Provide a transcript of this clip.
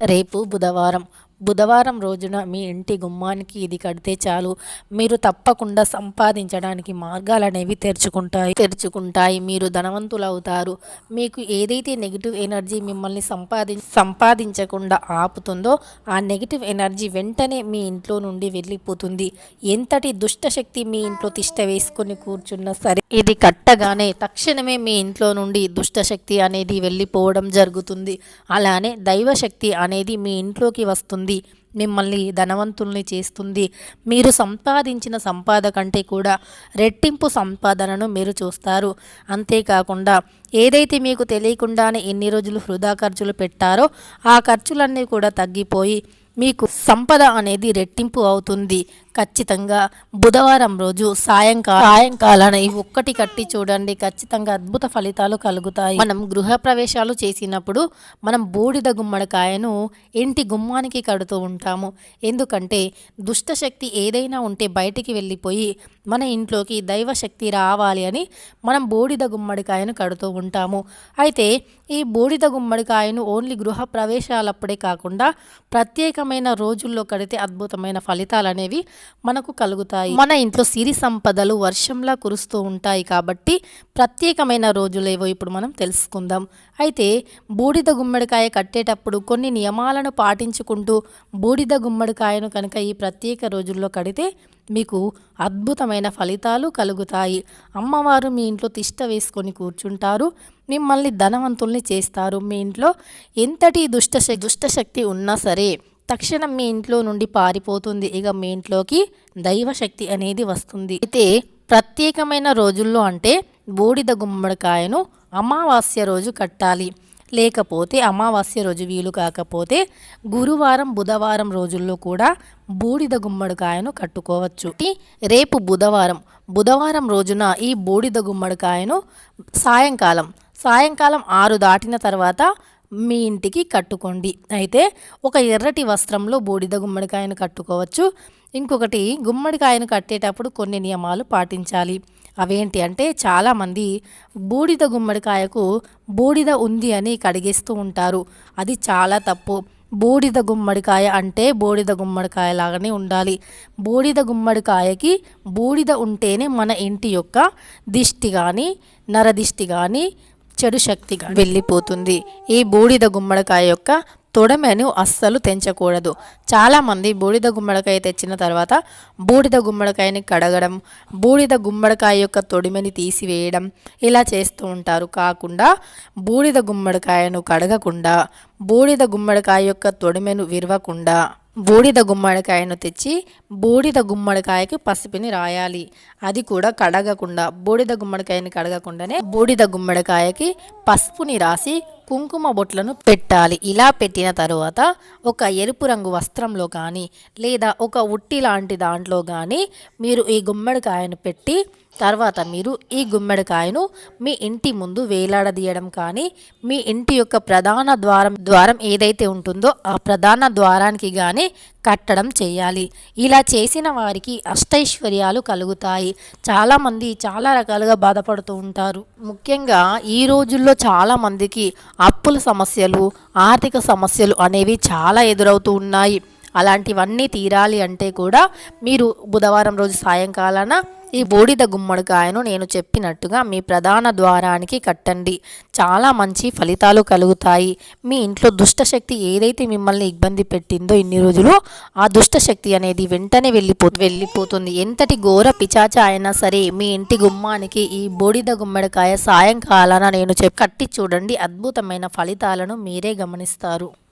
రేపు బుధవారం బుధవారం రోజున మీ ఇంటి గుమ్మానికి ఇది కడితే చాలు. మీరు తప్పకుండా సంపాదించడానికి మార్గాలు అనేవి తెరుచుకుంటాయి తెరుచుకుంటాయి. మీరు ధనవంతులు అవుతారు మీకు ఏదైతే నెగిటివ్ ఎనర్జీ మిమ్మల్ని సంపాది సంపాదించకుండా ఆపుతుందో ఆ నెగిటివ్ ఎనర్జీ వెంటనే మీ ఇంట్లో నుండి వెళ్ళిపోతుంది. ఎంతటి దుష్ట శక్తి మీ ఇంట్లో తిష్ట వేసుకొని కూర్చున్నా సరే ఇది కట్టగానే తక్షణమే మీ ఇంట్లో నుండి దుష్టశక్తి అనేది వెళ్ళిపోవడం జరుగుతుంది. అలానే దైవశక్తి అనేది మీ ఇంట్లోకి వస్తుంది. మిమ్మల్ని ధనవంతుల్ని చేస్తుంది. మీరు సంపాదించిన సంపాద కంటే కూడా రెట్టింపు సంపాదనను మీరు చూస్తారు. అంతేకాకుండా ఏదైతే మీకు తెలియకుండానే ఎన్ని రోజులు వృధా ఖర్చులు పెట్టారో ఆ ఖర్చులన్నీ కూడా తగ్గిపోయి మీకు సంపద అనేది రెట్టింపు అవుతుంది. ఖచ్చితంగా బుధవారం రోజు సాయంకాలం సాయంకాలాన ఈ ఒక్కటి కట్టి చూడండి. ఖచ్చితంగా అద్భుత ఫలితాలు కలుగుతాయి. మనం గృహ ప్రవేశాలు చేసినప్పుడు మనం బూడిద గుమ్మడికాయను ఇంటి గుమ్మానికి కడుతూ ఉంటాము. ఎందుకంటే దుష్టశక్తి ఏదైనా ఉంటే బయటికి వెళ్ళిపోయి మన ఇంట్లోకి దైవశక్తి రావాలి అని మనం బూడిద గుమ్మడికాయను కడుతూ ఉంటాము. అయితే ఈ బూడిద గుమ్మడికాయను ఓన్లీ గృహ ప్రవేశాలప్పుడే కాకుండా ప్రత్యేకమైన రోజుల్లో కడితే అద్భుతమైన ఫలితాలు అనేవి మనకు కలుగుతాయి. మన ఇంట్లో సిరి సంపదలు వర్షంలా కురుస్తూ ఉంటాయి కాబట్టి ప్రత్యేకమైన రోజులేవో ఇప్పుడు మనం తెలుసుకుందాం. అయితే బూడిద గుమ్మడికాయ కట్టేటప్పుడు కొన్ని నియమాలను పాటించుకుంటూ బూడిద గుమ్మడికాయను కనుక ఈ ప్రత్యేక రోజుల్లో కడితే మీకు అద్భుతమైన ఫలితాలు కలుగుతాయి. అమ్మవారు మీ ఇంట్లో తిష్ట వేసుకొని కూర్చుంటారు. మిమ్మల్ని ధనవంతుల్ని చేస్తారు. మీ ఇంట్లో ఎంతటి దుష్ట దుష్టశక్తి ఉన్నా సరే తక్షణం మీ ఇంట్లో నుండి పారిపోతుంది. ఇక మీ ఇంట్లోకి దైవశక్తి అనేది వస్తుంది. అయితే ప్రత్యేకమైన రోజుల్లో అంటే బూడిద గుమ్మడికాయను అమావాస్య రోజు కట్టాలి. లేకపోతే అమావాస్య రోజు వీలు కాకపోతే గురువారం బుధవారం రోజుల్లో కూడా బూడిద గుమ్మడికాయను కట్టుకోవచ్చు. రేపు బుధవారం బుధవారం రోజున ఈ బూడిద గుమ్మడికాయను సాయంకాలం సాయంకాలం ఆరు దాటిన తర్వాత మీ ఇంటికి కట్టుకోండి. అయితే ఒక ఎర్రటి వస్త్రంలో బూడిద గుమ్మడికాయను కట్టుకోవచ్చు. ఇంకొకటి గుమ్మడికాయను కట్టేటప్పుడు కొన్ని నియమాలు పాటించాలి. అవేంటి అంటే చాలామంది బూడిద గుమ్మడికాయకు బూడిద ఉంది అని కడిగేస్తూ ఉంటారు. అది చాలా తప్పు. బూడిద గుమ్మడికాయ అంటే బూడిద గుమ్మడికాయ లాగానే ఉండాలి. బూడిద గుమ్మడికాయకి బూడిద ఉంటేనే మన ఇంటి యొక్క దిష్టి కానీ నరదిష్టి కానీ చెడు శక్తిగా వెళ్ళిపోతుంది. ఈ బూడిద గుమ్మడికాయ యొక్క తొడమెను అస్సలు తెంచకూడదు. చాలామంది బూడిద గుమ్మడికాయ తెచ్చిన తర్వాత బూడిద గుమ్మడికాయని కడగడం బూడిద గుమ్మడికాయ యొక్క తొడిమెని తీసివేయడం ఇలా చేస్తూ ఉంటారు. కాకుండా బూడిద గుమ్మడికాయను కడగకుండా బూడిద గుమ్మడికాయ యొక్క తొడిమెను విరవకుండా బూడిద గుమ్మడికాయను తెచ్చి బూడిద గుమ్మడికాయకి పసుపుని రాయాలి. అది కూడా కడగకుండా బూడిద గుమ్మడికాయని కడగకుండానే బూడిద గుమ్మడికాయకి పసుపుని రాసి కుంకుమ బొట్లను పెట్టాలి. ఇలా పెట్టిన తరువాత ఒక ఎరుపు రంగు వస్త్రంలో కానీ లేదా ఒక ఉట్టి లాంటి దాంట్లో కానీ మీరు ఈ గుమ్మడికాయను పెట్టి తర్వాత మీరు ఈ గుమ్మడికాయను మీ ఇంటి ముందు వేలాడదీయడం కానీ మీ ఇంటి యొక్క ప్రధాన ద్వారం ద్వారం ఏదైతే ఉంటుందో ఆ ప్రధాన ద్వారానికి కానీ కట్టడం చేయాలి. ఇలా చేసిన వారికి అష్టైశ్వర్యాలు కలుగుతాయి. చాలామంది చాలా రకాలుగా బాధపడుతూ ఉంటారు. ముఖ్యంగా ఈ రోజుల్లో చాలామందికి అప్పుల సమస్యలు ఆర్థిక సమస్యలు అనేవి చాలా ఎదురవుతూ ఉన్నాయి. అలాంటివన్నీ తీరాలి అంటే కూడా మీరు బుధవారం రోజు సాయంకాలాన ఈ బూడిద గుమ్మడికాయను నేను చెప్పినట్టుగా మీ ప్రధాన ద్వారానికి కట్టండి. చాలా మంచి ఫలితాలు కలుగుతాయి. మీ ఇంట్లో దుష్టశక్తి ఏదైతే మిమ్మల్ని ఇబ్బంది పెట్టిందో ఇన్ని రోజులు ఆ దుష్టశక్తి అనేది వెంటనే వెళ్ళిపో వెళ్ళిపోతుంది. ఎంతటి ఘోర పిచాచ అయినా సరే మీ ఇంటి గుమ్మానికి ఈ బూడిద గుమ్మడికాయ సాయంకాలాన నేను చెప్పి కట్టి చూడండి. అద్భుతమైన ఫలితాలను మీరే గమనిస్తారు.